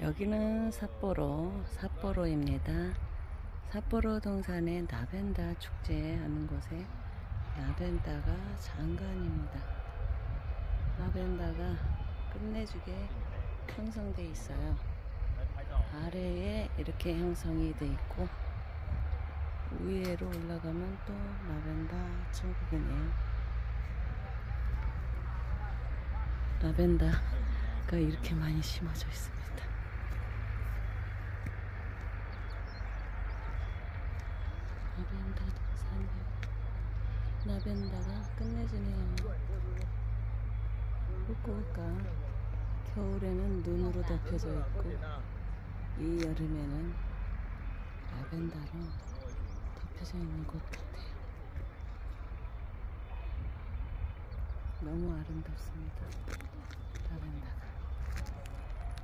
여기는 삿포로, 삿포로입니다. 삿포로 동산의 나벤다 축제 하는 곳에 나벤다가 장관입니다. 나벤다가 끝내주게 형성돼 있어요. 아래에 이렇게 형성이 돼 있고 위에로 올라가면 또 라벤더 천국이네요. 라벤더가 이렇게 많이 심어져 있습니다. 라벤더 동산이요. 라벤더가 끝내주네요. 후쿠오카 겨울에는 눈으로 덮여져 있고 이 여름에는 라벤더로 덮여져 있는 곳 같아요. 너무 아름답습니다. 라벤더가.